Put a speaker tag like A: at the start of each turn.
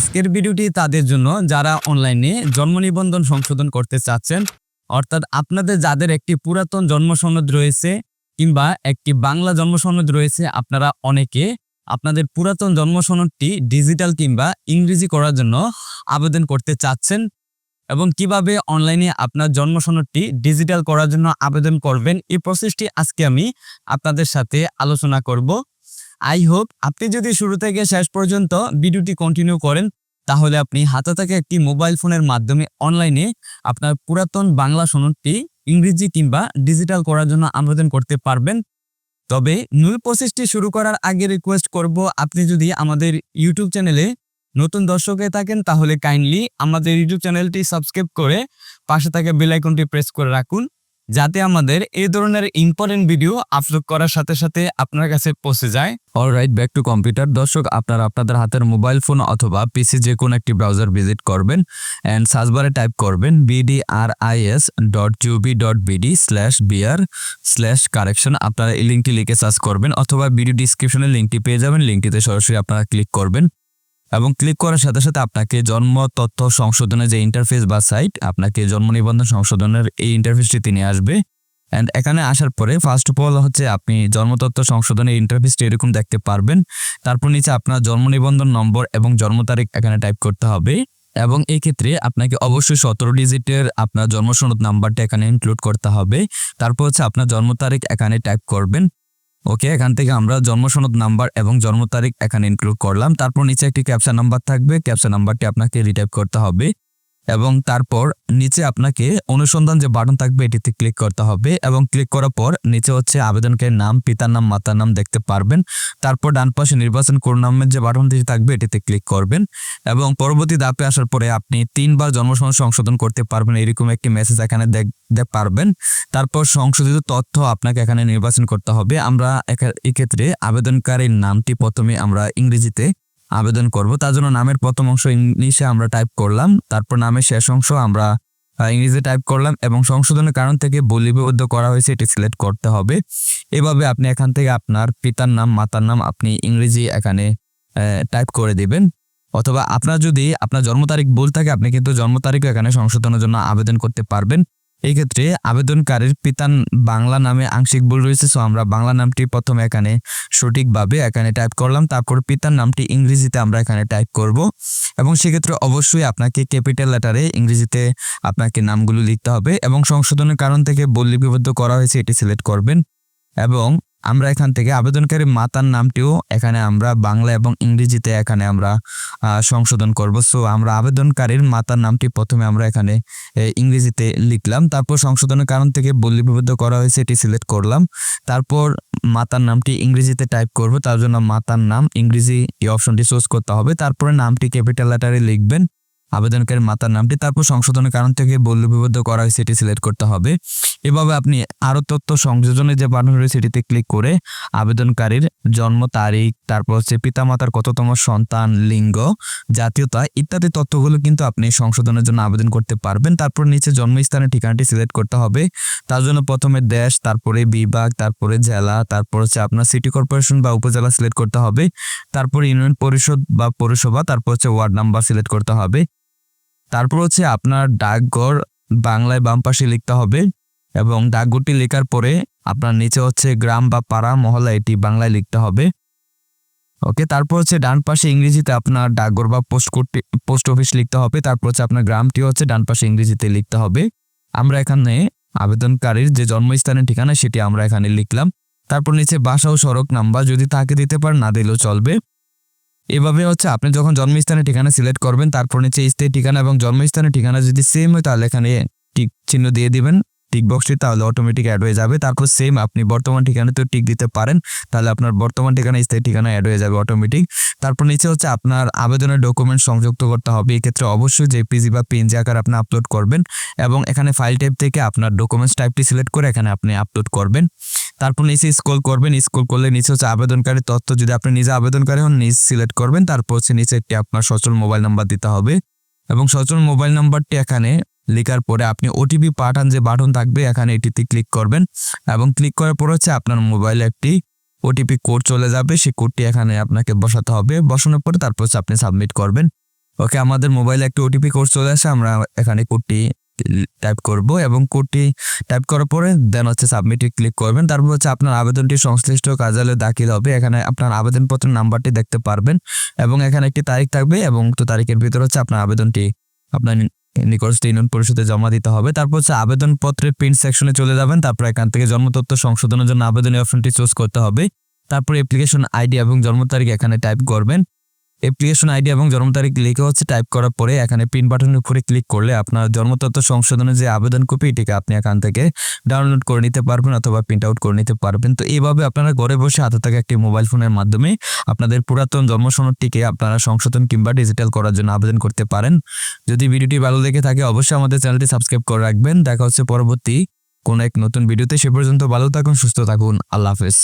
A: আজকের ভিডিওটি তাদের জন্য যারা অনলাইনে জন্ম নিবন্ধন সংশোধন করতে চাচ্ছেন, অর্থাৎ আপনাদের যাদের একটি পুরাতন জন্ম সনদ রয়েছে কিংবা একটি বাংলা জন্ম সনদ রয়েছে, আপনারা অনেকে আপনাদের পুরাতন জন্ম সনদটি ডিজিটাল কিংবা ইংরেজি করার জন্য আবেদন করতে চাচ্ছেন এবং কীভাবে অনলাইনে আপনার জন্ম সনদটি ডিজিটাল করার জন্য আবেদন করবেন, এই প্রসেসটি আজকে আমি আপনাদের সাথে আলোচনা করব। আই হোপ আপনি যদি শুরু থেকে শেষ পর্যন্ত ভিডিওটি কন্টিনিউ করেন, তাহলে আপনি হাতে থাকা একটি মোবাইল ফোনের মাধ্যমে অনলাইনে আপনার পুরাতন বাংলা সনদটি ইংরেজি কিংবা ডিজিটাল করার জন্য আবেদন করতে পারবেন। তবে মূল প্রসেসটি শুরু করার আগে রিকোয়েস্ট করব, আপনি যদি আমাদের ইউটিউব চ্যানেলে নতুন দর্শক থাকেন, তাহলে কাইন্ডলি আমাদের ইউটিউব চ্যানেলটি সাবস্ক্রাইব করে পাশে থাকা বেল আইকনটি প্রেস করে রাখুন। যাতে আমাদের এই ধরনের ইম্পর্টেন্ট ভিডিও আপলোড করার সাথে সাথে আপনার কাছে পৌঁছে যায়। অলরাইট ব্যাক টু কম্পিউটার দর্শক, আপনারা আপনাদের হাতের মোবাইল ফোন অথবা পিসি যে কোনো একটি ব্রাউজার ভিজিট করবেন অ্যান্ড সার্চবারে টাইপ করবেন BDRIS dot GOB dot BD slash BR slash correction আপনারা এই লিঙ্কটি লিখে সার্চ করবেন অথবা ভিডিও ডিসক্রিপশনে লিঙ্কটি পেয়ে যাবেন। লিঙ্কটিতে সরাসরি আপনারা ক্লিক করবেন। এবং ক্লিক করার সাথে সাথে আপনাকে জন্ম, তথ্য, সংশোধনের যে ইন্টারফেস বা সাইট আপনাকে জন্ম নিবন্ধন সংশোধনের এই ইন্টারফেসটি তিনি আসবে। অ্যান্ড এখানে আসার পরে ফার্স্ট অফ অল হচ্ছে আপনি জন্মতত্ত্ব সংশোধনের ইন্টারফেসটি এরকম দেখতে পারবেন। তারপর নিচে আপনার জন্ম নিবন্ধন নম্বর এবং জন্ম তারিখ এখানে টাইপ করতে হবে। এবং এই ক্ষেত্রে আপনাকে অবশ্যই সতেরো ডিজিটের আপনার জন্মসনদ নাম্বারটা এখানে ইনক্লুড করতে হবে। তারপর হচ্ছে আপনার জন্ম তারিখ এখানে টাইপ করবেন। ওকে এখান থেকে আমরা জন্মসনদ নাম্বার এবং জন্ম তারিখ এখানে ইনক্লুড করলাম। তারপর নিচে একটি ক্যাপচা নাম্বার থাকবে। ক্যাপচা নাম্বারটি আপনাকে রিটাইপ করতে হবে। এবং তারপর নিচে আপনাকে অনুসন্ধান যে বাটন থাকবে, এটিতে ক্লিক করতে হবে এবং ক্লিক করার পর নিচে হচ্ছে আবেদনকারীর নাম, পিতার নাম, মাতার নাম দেখতে পারবেন। তারপর ডান পাশে নির্বাচন কোড নামের যে বাটনটি থাকবে, এটিতে ক্লিক করবেন এবং পরবর্তী ধাপে আসার পরে আপনি তিনবার জন্মসনদ সংশোধন করতে পারবেন। এরকম একটি মেসেজ এখানে দেখতে পারবেন। তারপর সংশোধিত তথ্য আপনাকে এখানে নির্বাচন করতে হবে। আমরা এক্ষেত্রে আবেদনকারীর নামটি প্রথমে আমরা ইংরেজিতে আবেদন করব। তার জন্য নামের প্রথম অংশ ইংলিশে আমরা টাইপ করলাম। তারপর নামের শেষ অংশ আমরা ইংরেজিতে টাইপ করলাম এবং সংশোধনের কারণ থেকে বলিবদ্ধ করা হয়েছে এটি সিলেক্ট করতে হবে। এভাবে আপনি এখান থেকে আপনার পিতার নাম, মাতার নাম আপনি ইংরেজি এখানে টাইপ করে দিবেন। অথবা আপনার যদি আপনার জন্ম তারিখ ভুল থাকে, আপনি কিন্তু জন্ম তারিখও এখানে সংশোধনের জন্য আবেদন করতে পারবেন। এই ক্ষেত্রে আবেদনকারীর পিতার বাংলা নামে আংশিক ভুল রয়েছে সো আমরা বাংলা নামটি প্রথম এখানে সঠিকভাবে এখানে টাইপ করলাম, তারপর পিতার নামটি ইংরেজিতে আমরা এখানে টাইপ করব। এবং সেক্ষেত্রে অবশ্যই আপনাকে ক্যাপিটাল লেটারে ইংরেজিতে আপনাকে নামগুলো লিখতে হবে এবং সংশোধনের কারণ থেকে বল লিপিবদ্ধ করা হয়েছে, এটি সিলেক্ট করবেন। এবং আমরা এখান থেকে আবেদনকারী মাতার নামটিও এখানে আমরা বাংলা এবং ইংরেজিতে এখানে আমরা সংশোধন করব। সো আমরা আবেদনকারীর মাতার নামটি প্রথমে আমরা এখানে ইংরেজিতে লিখলাম। তারপর সংশোধনের কারণ থেকে বল লিপিবদ্ধ করা হয়েছে, এটি সিলেক্ট করলাম। তারপর মাতার নামটি ইংরেজিতে টাইপ করব। তার জন্য মাতার নাম ইংরেজি এই অপশনটি চুজ করতে হবে। তারপরে নামটি ক্যাপিটাল লেটারে লিখবেন। আবেদনকারীর মাতার নামটি, তারপর সংশোধনের কারণ থেকে বল্যবিবদ্ধ করা হয়েছে এটি সিলেক্ট করতে হবে। এভাবে আপনি আরও তথ্য সংযোজনের যে বাটন রয়েছে এটিতে ক্লিক করে আবেদনকারীর জন্ম তারিখ, তারপর হচ্ছে পিতামাতার কততম সন্তান, লিঙ্গ, জাতীয়তা ইত্যাদি তথ্যগুলো কিন্তু আপনি সংশোধনের জন্য আবেদন করতে পারবেন। তারপর নিচে জন্মস্থানের ঠিকানাটি সিলেক্ট করতে হবে। তার জন্য প্রথমে দেশ, তারপরে বিভাগ, তারপরে জেলা, তারপর হচ্ছে আপনার সিটি কর্পোরেশন বা উপজেলা সিলেক্ট করতে হবে। তারপর ইউনিয়ন পরিষদ বা পৌরসভা, তারপর হচ্ছে ওয়ার্ড নাম্বার সিলেক্ট করতে হবে। তারপর হচ্ছে আপনার ডাকঘর বাংলায় বাম পাশে লিখতে হবে এবং ডাকঘরটি লেখার পরে আপনার নিচে হচ্ছে গ্রাম বা পাড়া, মহল্লা এটি বাংলায় লিখতে হবে। ওকে, তারপর হচ্ছে ডান পাশে ইংরেজিতে আপনার ডাকঘর বা পোস্ট পোস্ট অফিস লিখতে হবে। তারপর হচ্ছে আপনার গ্রামটি হচ্ছে ডান পাশে ইংরেজিতে লিখতে হবে। আমরা এখানে আবেদনকারীর যে জন্মস্থানের ঠিকানা সেটি আমরা এখানে লিখলাম। তারপর নিচে বাসা ও সড়ক নাম্বার যদি তাকে দিতে পারেন, না দিলেও চলবে। এভাবে হচ্ছে আপনি যখন জন্মস্থানের ঠিকানা সিলেক্ট করবেন, তারপর নিচে স্থায়ী ঠিকানা এবং জন্মস্থানের ঠিকানা যদি সেম হয়, তাহলে এখানে টিক চিহ্ন দিয়ে দিবেন। টিক বক্সটি তাহলে অটোমেটিক অ্যাড হয়ে যাবে। তারপর সেম আপনি বর্তমান ঠিকানাতেও টিক দিতে পারেন। তাহলে আপনার বর্তমান ঠিকানা, স্থায়ী ঠিকানা অ্যাড হয়ে যাবে অটোমেটিক তারপর নিচে হচ্ছে আপনার আবেদনের ডকুমেন্ট সংযুক্ত করতে হবে। এক্ষেত্রে অবশ্যই জেপিজি বা পিএনজি আকার আপনি আপলোড করবেন এবং এখানে ফাইল টাইপ থেকে আপনার ডকুমেন্টস টাইপটি সিলেক্ট করে এখানে আপনি আপলোড করবেন। তারপর নিচে স্ক্রল করবেন স্ক্রল করলে নিচে হচ্ছে আবেদনকারী তথ্য, যদি আপনি নিজে আবেদনকারী হন নিজ সিলেক্ট করবেন, তারপর হচ্ছে নিচে একটি আপনার সচল মোবাইল নাম্বার দিতে হবে। এবং সচল মোবাইল নাম্বারটি এখানে লেখার পরে আপনি ওটিপি পাঠান যে বাটন থাকবে, এখানে এটিতে ক্লিক করবেন। এবং ক্লিক করার পর হচ্ছে আপনার মোবাইলে একটি ওটিপি কোড চলে যাবে, সেই কোডটি এখানে আপনাকে বসাতে হবে। বসানোর পরে তারপর হচ্ছে আপনি সাবমিট করবেন। ওকে আমাদের মোবাইলে একটি ওটিপি কোড চলে আসে, আমরা এখানে কোডটি টাইপ করব এবং কোডটি টাইপ করার পরে দেন হচ্ছে সাবমিটে ক্লিক করবেন। তারপর হচ্ছে আপনার আবেদনটি সংশ্লিষ্ট কার্যালয়ে দাখিল হবে। এখানে আপনার আবেদনপত্রের নাম্বারটি দেখতে পারবেন এবং এখানে একটি তারিখ থাকবে এবং তো তারিখের ভিতর হচ্ছে আপনার আবেদনটি আপনার নিকটস্থ ইউনিয়ন পরিষদে জমা দিতে হবে। তারপর হচ্ছে আবেদনপত্রের প্রিন্ট সেকশনে চলে যাবেন। তারপর এখান থেকে জন্ম সংশোধনের জন্য আবেদনের অপশনটি চুজ করতে হবে। তারপর অ্যাপ্লিকেশন আইডি এবং জন্ম তারিখ এখানে টাইপ করবেন। অ্যাপ্লিকেশন আইডি এবং জন্ম তারিখ লিখে হচ্ছে টাইপ করার পরে এখানে পিন বাটনের উপরে ক্লিক করলে আপনার জন্ম তথ্য সংশোধনের যে আবেদন কপি এটিকে আপনি এখান থেকে ডাউনলোড করে নিতে পারবেন অথবা প্রিন্ট আউট করে নিতে পারবেন। তো এইভাবে আপনারা ঘরে বসে হাতে থাকা একটি মোবাইল ফোনের মাধ্যমে আপনাদের পুরাতন জন্ম সনদটিকে আপনারা সংশোধন কিংবা ডিজিটাল করার জন্য আবেদন করতে পারেন। যদি ভিডিওটি ভালো লেগে থাকে অবশ্যই আমাদের চ্যানেলটি সাবস্ক্রাইব করে রাখবেন। দেখা হচ্ছে পরবর্তী কোনো এক নতুন ভিডিওতে। সে পর্যন্ত ভালো থাকুন, সুস্থ থাকুন। আল্লাহ হাফেজ।